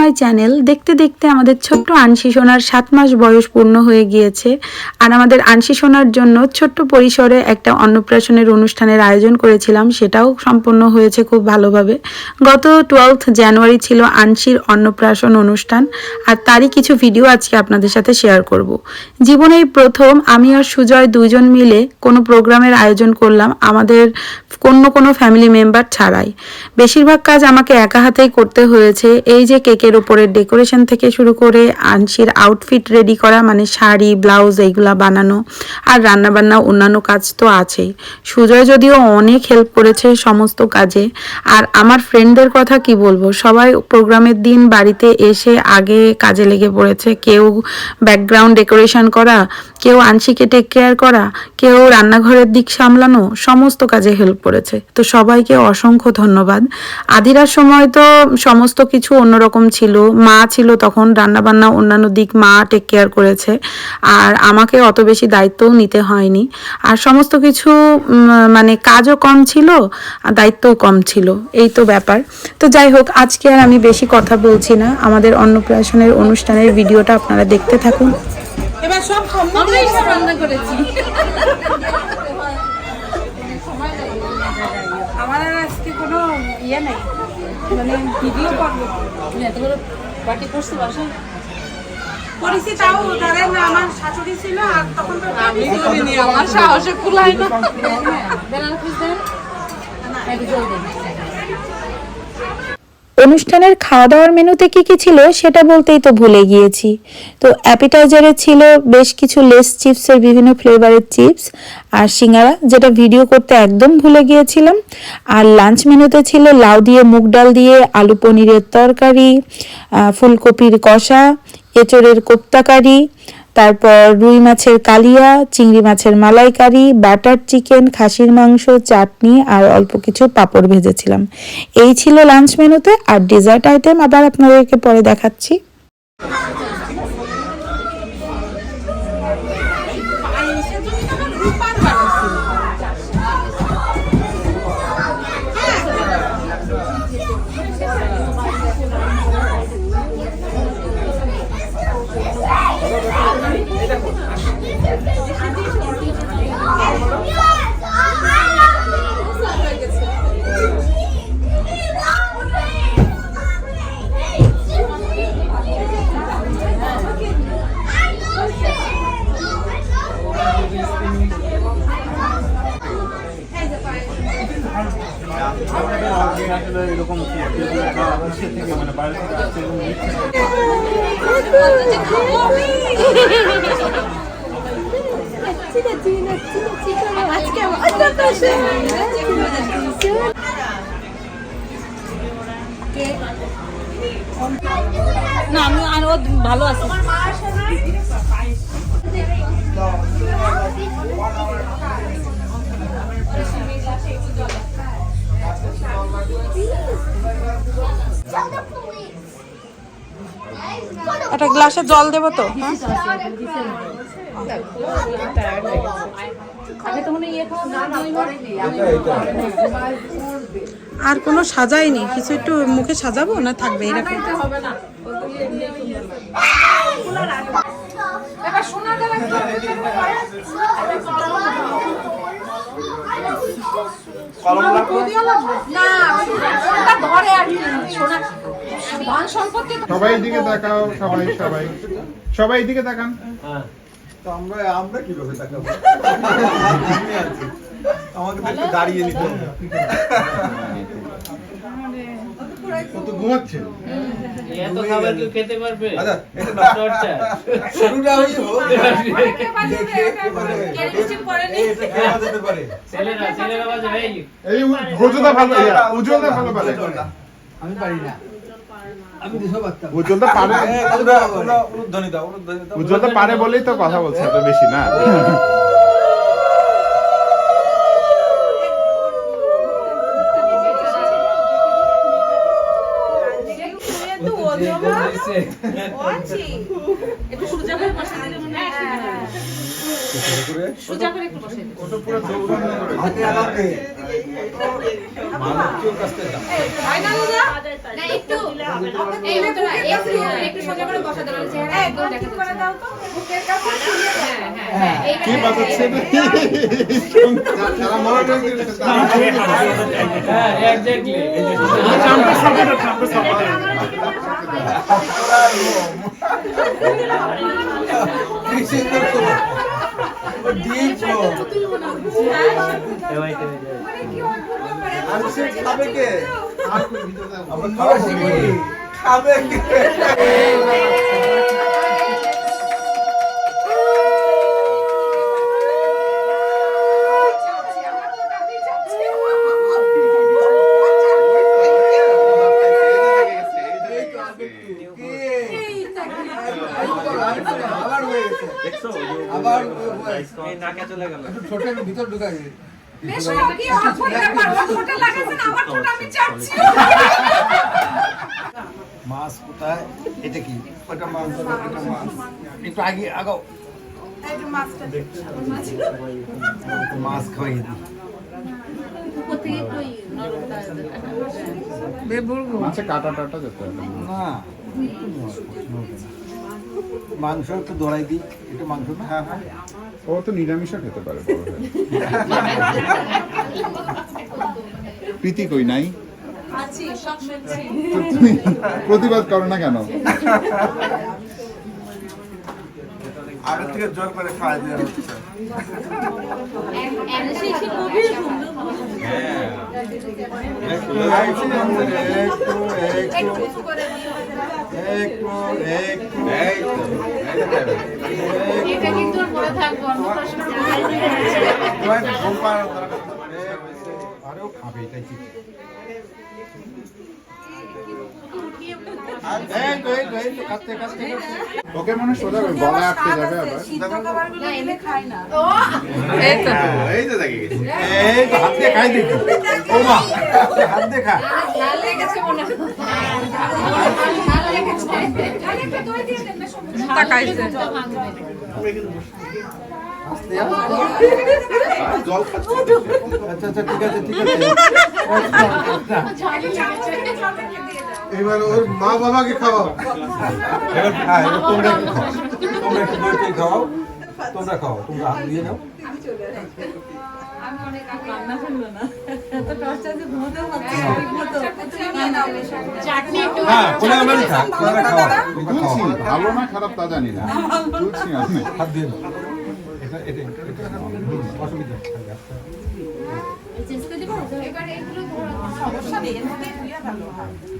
My channel দেখতে দেখতে আমাদের ছোট্ট আনসি সোনার সাত মাস বয়স পূর্ণ হয়ে গিয়েছে। আর আমাদের আনসি সোনার জন্য ছোট্ট পরিসরে একটা অন্নপ্রাশনের অনুষ্ঠানের আয়োজন করেছিলাম, সেটাও সম্পন্ন হয়েছে খুব ভালোভাবে। গত টুয়েলথ জানুয়ারি ছিল আনসির অন্নপ্রাশন অনুষ্ঠান, আর তারই কিছু ভিডিও আজকে আপনাদের সাথে শেয়ার করব। জীবনেই প্রথম আমি আর সুজয় দুইজন মিলে কোনো প্রোগ্রামের আয়োজন করলাম আমাদের অন্য কোনো ফ্যামিলি মেম্বার ছাড়াই। বেশিরভাগ কাজ আমাকে একা হাতেই করতে হয়েছে, এই যে কেকের উপরে ডেকোরেশন থেকে শুরু করে আনসির আউটফিট রেডি করা মানে শাড়ি ব্লাউজ এইগুলা বানানো আর রান্নাবান্না অন্যান্য কাজ তো আছেই। সুজয় যদিও অনেক হেল্প করেছে সমস্ত কাজে। আর আমার ফ্রেন্ডদের কথা কি বলব, সবাই প্রোগ্রামের দিন বাড়িতে এসে আগে কাজে লেগে পড়েছে। কেউ ব্যাকগ্রাউন্ড ডেকোরেশন করা, কেউ আনসিকে টেক কেয়ার করা, কেউ রান্নাঘরের দিক সামলানো, সমস্ত কাজে হেল্প করেছে। তো সবাইকে অসংখ্য ধন্যবাদ। আদিরার সময় তো সমস্ত কিছু অন্যরকম ছিল মা ছিল তখন রান্নাবান্না অন্যান্য দিক মা টেক কেয়ার করেছে। আর আমাকে অত বেশি দায়িত্বও নিতে হয়নি। আর সমস্ত কিছু মানে কাজও কম ছিল আর দায়িত্বও কম ছিল। এই তো ব্যাপার। তো যাই হোক আজকে আর আমি বেশি কথা বলছি না। আমাদের অন্নপ্রাশনের অনুষ্ঠানের ভিডিওটা আপনারা দেখতে থাকুন। এবার সব রান্না করেছি। আমার আর আজকে কোনো ইয়ে নেই। মানে ভিডিও করব। তুমি এত বড় পার্টি করছ বাসায়? করেছি তাও ধরেন আমার শাশুড়ি ছিল আর তখন তো আমি করিনি। আমার সাহসে কুলায় না। বেলার দেন। অনুষ্ঠানের খাওয়া দাওয়ার মেনুতে কি কি ছিল সেটা বলতেই তো ভুলে গিয়েছি। তো অ্যাপিটাইজারে ছিল বেশ কিছু লেস চিপসের বিভিন্ন ফ্লেভারের চিপস আর সিঙ্গারা, যেটা ভিডিও করতে একদম ভুলে গিয়েছিলাম। আর লাঞ্চ মেনুতে ছিল লাউ দিয়ে মুগ ডাল দিয়ে আলু পনিরের তরকারি ফুলকপির কষা, এঁচড়ের কোপ্তাকারি তারপর রুই মাছের কালিয়া, চিংড়ি মাছের মালাইকারি, বাটার চিকেন, খাসির মাংস, চাটনি আর অল্প কিছু পাঁপড় ভেজেছিলাম। এই ছিল লাঞ্চ মেনুতে আর ডেজার্ট আইটেম আবার আপনাদেরকে পরে দেখাচ্ছি। আসলে এরকম থেকে মানে বাইরে থেকে আসছে এরকম না আমি আর ও ভালো আছে। একটা গ্লাসে জল দেবো তো? হয় আর কোনো সাজাইনি কিছু একটু মুখে সাজাবো না থাকবে এরকম? কলম সবাই দিকে তাকাও সবাই সবাই। সবাই দিকে তাকান তো আমরা আমরা কীভাবে তাকাবো আমি আমাকে একটু দাঁড়িয়ে নিতে হবে। তো ঘুমাচ্ছে। এত খাবার কেউ খেতে পারবে? আচ্ছা এটা না। চর্চা শুরুটা হই হোক দেখে একেবারে এটা কেমন যেতে পারে? ছেলেরা ছেলেরা বাজে এই এই ভালো ভালো পারে আমি পারি না। আমি দেশও পারে পারে বলেই তো কথা বলছে এত বেশি না। সোজা করে বসে দিলে করে সোজা করে একটু বসে দিলে ওটা পুরো চৌবন্ন করে হাতে দাও তো বুকের কাছে হ্যাঁ হ্যাঁ হ্যাঁ এইটা কি বাজাচ্ছে মনে হ্যাঁ ডিপ খাবে কে আমরা খাবে কে আবার হয়ে গেছে আবার নাকে চলে গেল। একটু ভিতর ঢুকাই দে। মাছ কোথায়? এটা কি? ওটা মাছ এটা মাছ। একটু আগে আগাও মাছ খাওয়াই মাছে কাটা টাটা যেতে হবে। না। মাংস একটু দড়াই দিই। একটু মাংস না? হ্যাঁ হ্যাঁ। ও তো নিরামিষও খেতে পারে বড় প্রীতি কই নাই? প্রতিবাদ করো না কেন? আগে থেকে জোর করে খাওয়া দেওয়া হচ্ছে এটা কিন্তু মনে থাকবে অন্নপ্রাশনের ঘুম পাড়ার আরেও খাবে এটাই ঠিক এই তো এই তো এই তো কাটতে কাটতে কাটতে ওকে মনে হয় সোজা ওই গলায় আটকে যাবে আবার এই তো দেখে গেছি এই তো হাত দিয়ে খাই দেখি ও মা হাত দিয়ে খা ঝাল লেগেছে মনে হয় ঝাল লেগেছে তাকাইছে জল খাচ্ছে আচ্ছা আচ্ছা ঠিক আছে ঠিক আছে এবার ওর মা বাবাকে খাওয়াও। এবার হ্যাঁ এবার তোমরা একটু খাও। তোমরা একটু টই তোমরা খাও তোমরা হাত দিয়ে নাও। চাটনি একটু হ্যাঁ ভালো না খারাপ তা জানি না। হাত দিয়ে এটা এটা অসুবিধা নেই। দিব এবার এগুলো সমস্যা নেই। এর মধ্যে ভালো হয়। না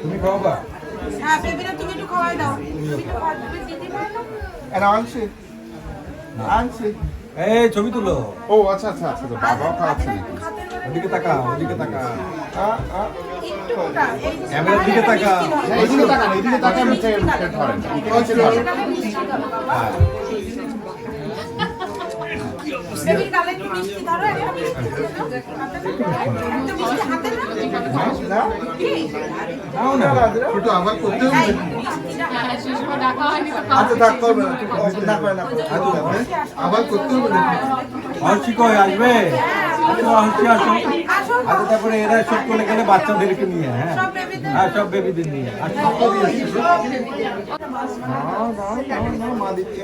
তুমি খাও বা হ্যাঁ বেবিরা তুমি একটু খাওয়াই দাও। তুমি একটু খাওয়াই দিদি না? এটা আনছি আনছি এই ছবি তুলো। ও আচ্ছা আচ্ছা আচ্ছা বাবাও খাওয়াচ্ছে নাকি? ওদিকে তাকা ওদিকে তাকা ক্যামেরার দিকে তাকা এইদিকে ধরেন করতে হবে? হর্ষি কই আসবে আসো হর্ষি আসো আচ্ছা তারপরে এরা সব করে গেলে বাচ্চাদেরকে নিয়ে হ্যাঁ হ্যাঁ সব বেবিদের নিয়ে আসো মা দিচ্ছে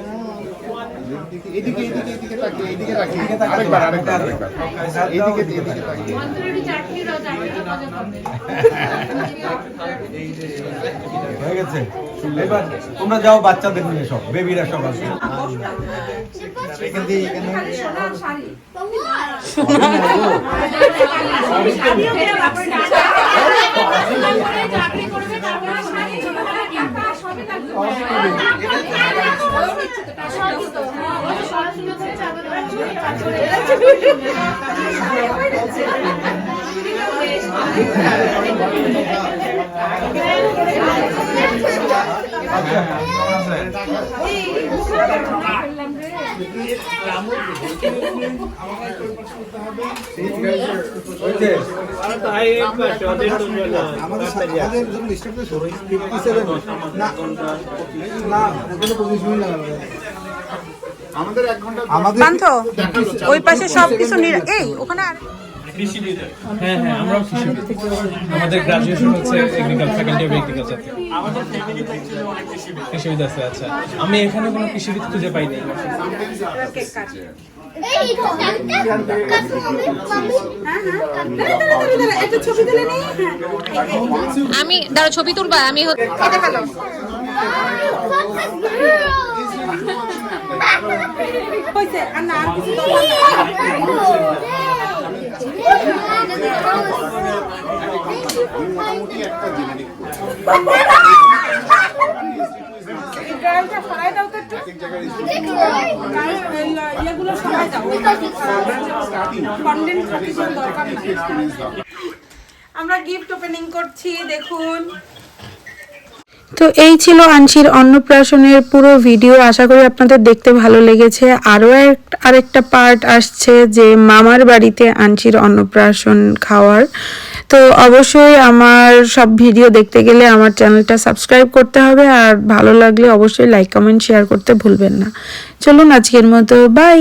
এদিকে এদিকে এদিকে তাকিয়ে এইদিকে তাকিয়ে। আরেকবার আরেকবার আরেকবার। এইদিকে এদিকে তাকিয়ে। অন্তরের চাটনি দাও চাটনিটা মজা পাবে হয়ে গেছে? এবার তোমরা যাও বাচ্চাদের নিয়ে সব বেবিরা সব আসবে। চাটনি করবে তারপরে শাড়ি সবই আমাদের ওই পাশে সবকিছু এই ওখানে আর হ্যাঁ হ্যাঁ আমরাও কৃষিবিদ। আমাদের গ্রাজুয়েশন হচ্ছে এগ্রিকালচার ফ্যাকাল্টি অফ এগ্রিকালচার কৃষিবিদ আছে আচ্ছা। আমি এখানে কোনো কৃষিবিদ খুঁজে পাইনি হ্যাঁ হ্যাঁ। হ্যাঁ আমি দাঁড়া ছবি তুলবা আমি কেটে ফেলো হয়েছে আর না আর কিছু মোটামুটি একটা জেনেটিক এই সরাই দাও তো একটু। এক জায়গায় কারণ এই ইয়েগুলো সরাই দাও। কন্টেন্ট দরকার আমরা গিফট ওপেনিং করছি দেখুন। তো এই ছিল আনসির অন্নপ্রাশনের পুরো ভিডিও। আশা করি আপনাদের দেখতে ভালো লেগেছে। আরও আরেকটা পার্ট আসছে যে মামার বাড়িতে আনসির অন্নপ্রাশন খাওয়ার। তো অবশ্যই আমার সব ভিডিও দেখতে গেলে আমার চ্যানেলটা সাবস্ক্রাইব করতে হবে। আর ভালো লাগলে অবশ্যই লাইক কমেন্ট শেয়ার করতে ভুলবেন না। চলুন আজকের মতো বাই